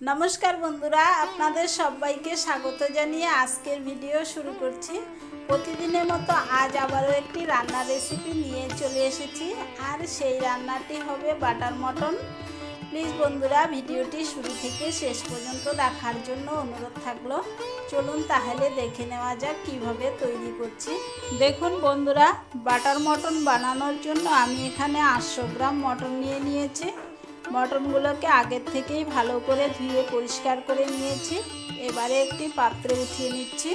নমস্কার বন্ধুরা, আপনাদের সবাইকে স্বাগত জানিয়ে আজকের ভিডিও শুরু করছি। প্রতিদিনের মতো আজ আবারও একটি রান্নার রেসিপি নিয়ে চলে এসেছি, আর সেই রান্নাটি হবে বাটার মটন। প্লিজ বন্ধুরা, ভিডিওটি শুরু থেকে শেষ পর্যন্ত দেখার জন্য অনুরোধ থাকল। চলুন তাহলে দেখে নেওয়া যাক কীভাবে তৈরি করছি। দেখুন বন্ধুরা, বাটার মটন বানানোর জন্য আমি এখানে আটশো গ্রাম মটন নিয়ে নিয়েছি। মটনগুলোকে আগের থেকেই ভালো করে ধুয়ে পরিষ্কার করে নিয়েছি। এবারে একটি পাত্রে উঠিয়ে নিচ্ছি।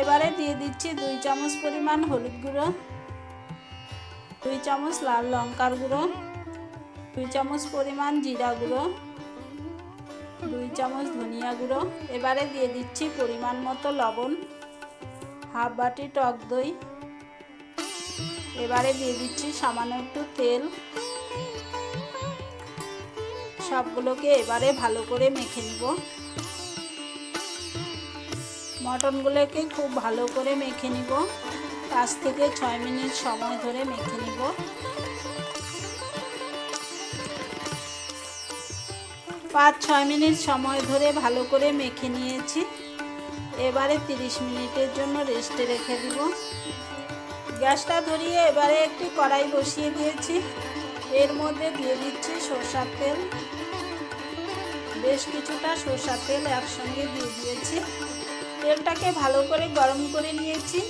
এবারে দিয়ে দিচ্ছি দুই চামচ পরিমাণ হলুদ গুঁড়ো, দুই চামচ লাল লঙ্কার গুঁড়ো, দুই চামচ পরিমাণ জিরা গুঁড়ো, দুই চামচ ধনিয়া গুঁড়ো। এবারে দিয়ে দিচ্ছি পরিমাণ মতো লবণ। হাফ বাটি টক দই। এবারে দিয়ে দিচ্ছি সামান্য একটু তেল। সবগুলোকে এবারে ভালো করে মেখে নিব। মটনগুলোকে খুব ভালো করে মেখে নিব। পাঁচ থেকে ছয় মিনিট সময় ধরে মেখে নিব। পাঁচ ছয় মিনিট সময় ধরে ভালো করে মেখে নিয়েছি। এবারে 30 মিনিটের জন্য রেস্টে রেখে দিব। গ্যাসটা ধরিয়ে এবারে একটি কড়াই বসিয়ে দিয়েছি। এর মধ্যে দিয়ে দিচ্ছি সরষার তেল। বেশ কিছুটা সরষার তেল একসঙ্গে দিয়ে দিয়েছি। তেলটাকে ভালো করে গরম করে নিয়েছি।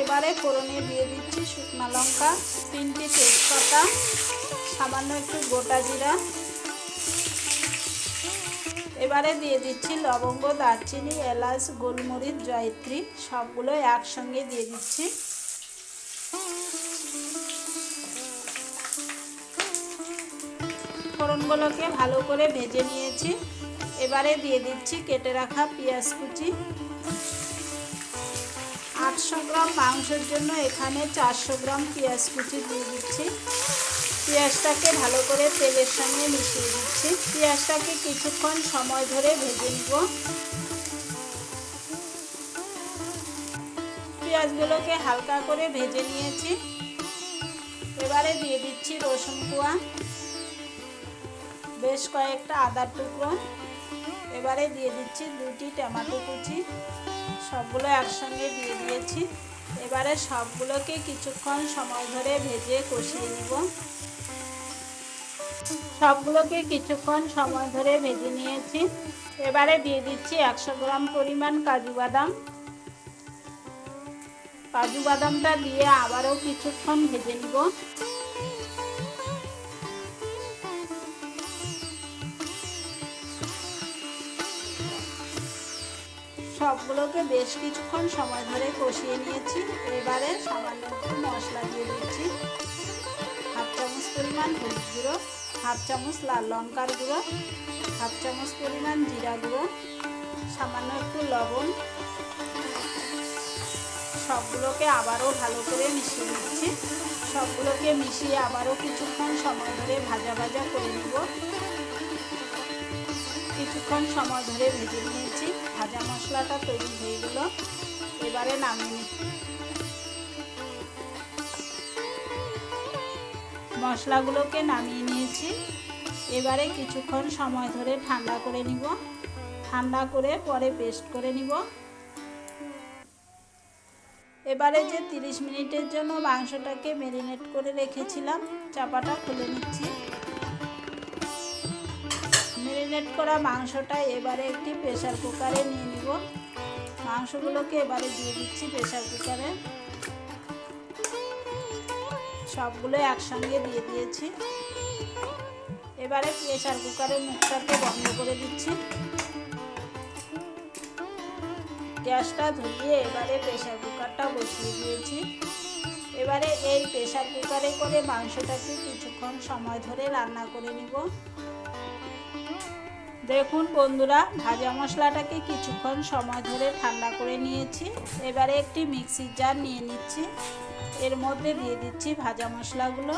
এবারে ফোড়নে দিয়ে দিচ্ছি শুকনো লঙ্কা, তিনটি তেজপাতা, সামান্য একটু গোটা জিরা। এবারে দিয়ে দিচ্ছি লবঙ্গ, দারচিনি, এলাচ, গোলমরিচ, জয়ত্রী, সবগুলো একসঙ্গে দিয়ে দিচ্ছি। ফোড়নগুলোকে ভালো করে ভেজে নিয়েছি। এবারে দিয়ে দিচ্ছি কেটে রাখা পেঁয়াজ কুচি। আটশো গ্রাম মাংসের জন্য এখানে চারশো গ্রাম পেঁয়াজ কুচি দিয়ে দিচ্ছি। পেঁয়াজটাকে ভালো করে তেলের সঙ্গে মিশিয়ে দিচ্ছি। পেঁয়াজটাকে কিছুক্ষণ সময় ধরে ভেজে নিব। পেঁয়াজগুলোকে হালকা করে ভেজে নিয়েছি। এবারে দিয়ে দিচ্ছি রসুন কুয়া। বেশ কয়েকটা আদার টুকরো। এবারে দিয়ে দিচ্ছি দুটি টমেটো কুচি। সবগুলো একসঙ্গে দিয়ে দিয়েছি। এবারে সবগুলোকে কিছুক্ষণ সময় ধরে ভেজে কষিয়ে নিব। সবগুলোকে কিছুক্ষণ সময় ধরে ভেজে নিয়েছি। এবারে দিয়ে দিচ্ছি একশো গ্রাম পরিমাণ কাজু বাদাম। কাজু বাদামটা দিয়ে আবারও কিছুক্ষণ ভেজে নিব। সবগুলোকে বেশ কিছুক্ষণ সময় ধরে কষিয়ে নিয়েছি। এবারে সামান্য মশলা দিয়ে দিচ্ছি। হাফ চামচ পরিমাণ হলুদ গুঁড়ো। হাফ চামচ লাল লঙ্কার গুঁড়ো, হাফ চামচ পরিমাণ জিরা গুঁড়ো, সামান্য একটু লবণ। সবগুলোকে আবারও ভালো করে মিশিয়ে নিচ্ছি। সবগুলোকে মিশিয়ে আবারও কিছুক্ষণ সময় ধরে ভাজা ভাজা করে নেব। কিছুক্ষণ সময় ধরে ভেজে নিয়েছি। ভাজা মশলাটা তৈরি হয়ে গেল। এবারে নামিয়ে নিচ্ছি। মশলাগুলোকে নামিয়ে নিয়েছি। এবারে কিছুক্ষণ সময় ধরে ঠান্ডা করে নিব। ঠান্ডা করে পরে পেস্ট করে নিব। এবারে যে 30 মিনিটের জন্য মাংসটাকে ম্যারিনেট করে রেখেছিলাম, চাপাটা খুলে নিচ্ছি। ম্যারিনেট করা মাংসটা এবারে একটি প্রেশার কুকারে নিয়ে নিব। মাংসগুলোকে এবারে দিয়ে দিচ্ছি প্রেশার কুকারে। সবগুলো একসঙ্গে দিয়ে দিয়েছি। এবারে প্রেশার কুকারের মুখটাকে বন্ধ করে দিচ্ছি। গ্যাসটা ধরিয়ে এবারে প্রেশার কুকারটা বসিয়ে দিয়েছি। এবারে এই প্রেশার কুকারে করে মাংসটাকে কিছুক্ষণ সময় ধরে রান্না করে নিব। দেখুন বন্ধুরা, ভাজা মশলাটাকে কিছুক্ষণ সময় ধরে ঠান্ডা করে নিয়েছি। এবারে একটি মিক্সির জার নিয়ে নিচ্ছি। এর মধ্যে দিয়ে দিচ্ছি ভাজা মশলাগুলো।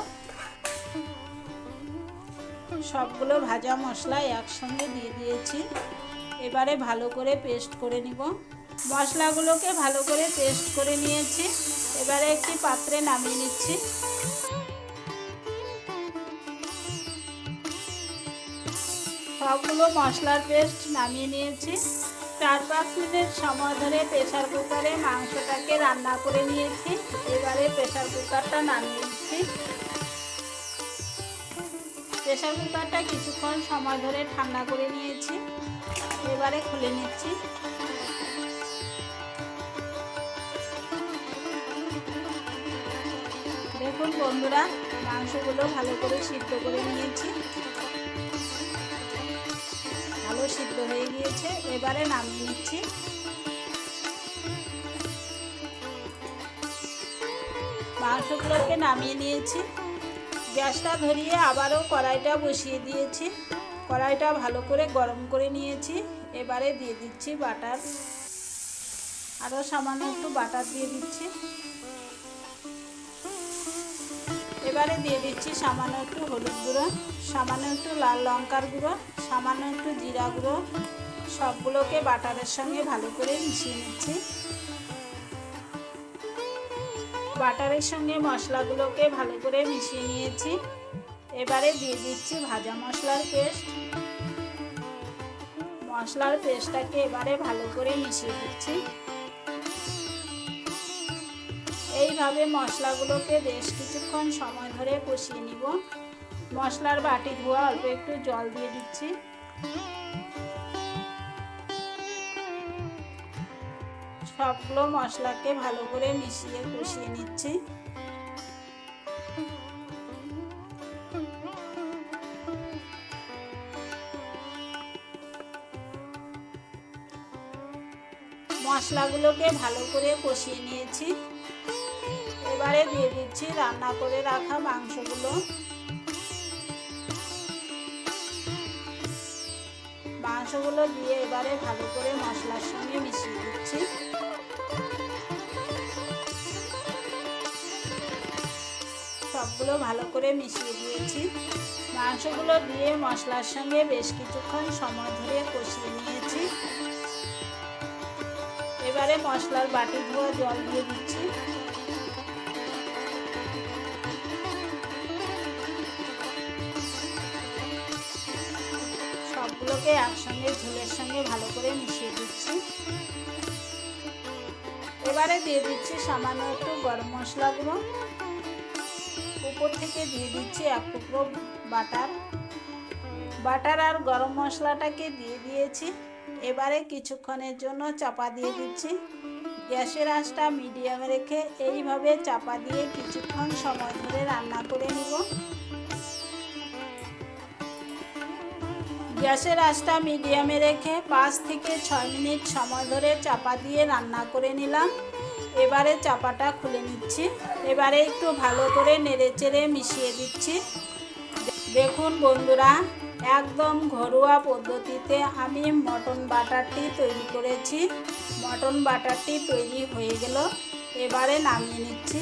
সবগুলো ভাজা মশলা একসঙ্গে দিয়ে দিয়েছি। এবারে ভালো করে পেস্ট করে নিব। মশলাগুলোকে ভালো করে পেস্ট করে নিয়েছি। এবারে একটি পাত্রে নামিয়ে নিচ্ছি। সবগুলো মশলার পেস্ট নামিয়ে নিয়েছি। চার পাঁচ মিনিট সময় ধরে প্রেশার কুকারে মাংসটাকে রান্না করে নিয়েছি। এবারে প্রেশার কুকারটা নামিয়ে নিচ্ছি। প্রেশার কুকারটা কিছুক্ষণ সময় ধরে ঠান্ডা করে নিয়েছি। এবারে খুলে নিচ্ছি। দেখুন বন্ধুরা, মাংসগুলো ভালো করে সিদ্ধ করে নিয়েছি। সিদ্ধ হয়ে গিয়েছে, এবারে নামিয়ে নিচ্ছি। মাংসগুলোকে নামিয়ে নিয়েছি। গ্যাসটা ধরিয়ে আবারও কড়াইটা বসিয়ে দিয়েছি। কড়াইটা ভালো করে গরম করে নিয়েছি। এবারে দিয়ে দিচ্ছি বাটার। আরও সামান্য একটু বাটার দিয়ে দিচ্ছি। এবারে দিয়ে দিচ্ছি সামান্য একটু হলুদ গুঁড়ো, সামান্য একটু লাল লঙ্কার গুঁড়ো, সামান্য একটু জিরা গুঁড়ো। সবগুলোকে বাটারের সঙ্গে ভালো করে মিশিয়ে নিচ্ছি। বাটারের সঙ্গে মশলাগুলোকে ভালো করে মিশিয়ে নিয়েছি। এবারে দিয়ে দিচ্ছি ভাজা মশলার পেস্ট। মশলার পেস্টটাকে এবারে ভালো করে মিশিয়ে দিচ্ছি এইভাবে মশলাগুলোকে বেশ কিছুক্ষণ সময় ধরে কষিয়ে নিব। মশলার বাটি ধোয়া, অল্প একটু জল দিয়ে দিচ্ছি। সবগুলো মশলাকে ভালো করে মিশিয়ে কষিয়ে নিচ্ছি। মশলাগুলোকে ভালো করে কষিয়ে নিয়েছি। এবারে দিয়ে দিচ্ছি রান্না করে রাখা মাংসগুলো। মাংসগুলো দিয়ে এবারে ভালো করে মশলার সঙ্গে মিশিয়ে দিচ্ছি। সবগুলো ভালো করে মিশিয়ে দিয়েছি। মাংসগুলো দিয়ে মশলার সঙ্গে বেশ কিছুক্ষণ সময় ধরে কষিয়ে নিয়েছি। এবারে মশলার বাটি ধোয়া জল দিয়ে দিচ্ছি। সবগুলোকে একসঙ্গে ঝোলের সঙ্গে ভালো করে মিশিয়ে দিচ্ছি। এবারে দিয়ে দিচ্ছি সামান্য একটু গরম মশলা গুঁড়ো। উপর থেকে দিয়ে দিচ্ছি এক টুকরো বাটার। বাটার আর গরম মশলাটাকে দিয়ে দিয়েছি। এবারে কিছুক্ষণের জন্য চাপা দিয়ে দিচ্ছি। গ্যাসের আঁচটা মিডিয়ামে রেখে এইভাবে চাপা দিয়ে কিছুক্ষণ সময় ধরে রান্না করে নিব। গ্যাসের আঁচটা মিডিয়ামে রেখে পাঁচ থেকে ছয় মিনিট সময় ধরে চাপা দিয়ে রান্না করে নিলাম। এবারে চাপাটা খুলে নিচ্ছি। এবারে একটু ভালো করে নেড়ে চেড়ে মিশিয়ে দিচ্ছি। দেখুন বন্ধুরা, একদম ঘরোয়া পদ্ধতিতে আমি মটন বাটারটি তৈরি করেছি। মটন বাটারটি তৈরি হয়ে গেল। এবারে নামিয়ে নিচ্ছি।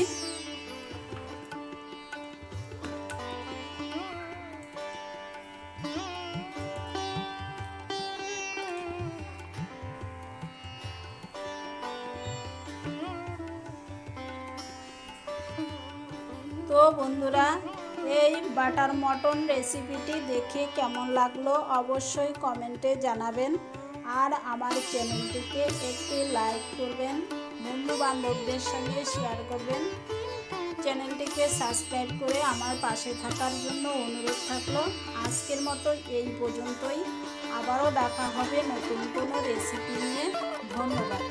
তো বন্ধুরা, এই বাটার মটন রেসিপিটি দেখে কেমন লাগল অবশ্যই কমেন্টে জানাবেন। আর আমার চ্যানেলটিকে একটি লাইক করবেন, বন্ধু বান্ধবদের সঙ্গে শেয়ার করবেন। চ্যানেলটিকে সাবস্ক্রাইব করে আমার পাশে থাকার জন্য অনুরোধ থাকল। আজকের মতো এই পর্যন্তই। আবারও দেখা হবে নতুন কোনো রেসিপি নিয়ে। ধন্যবাদ।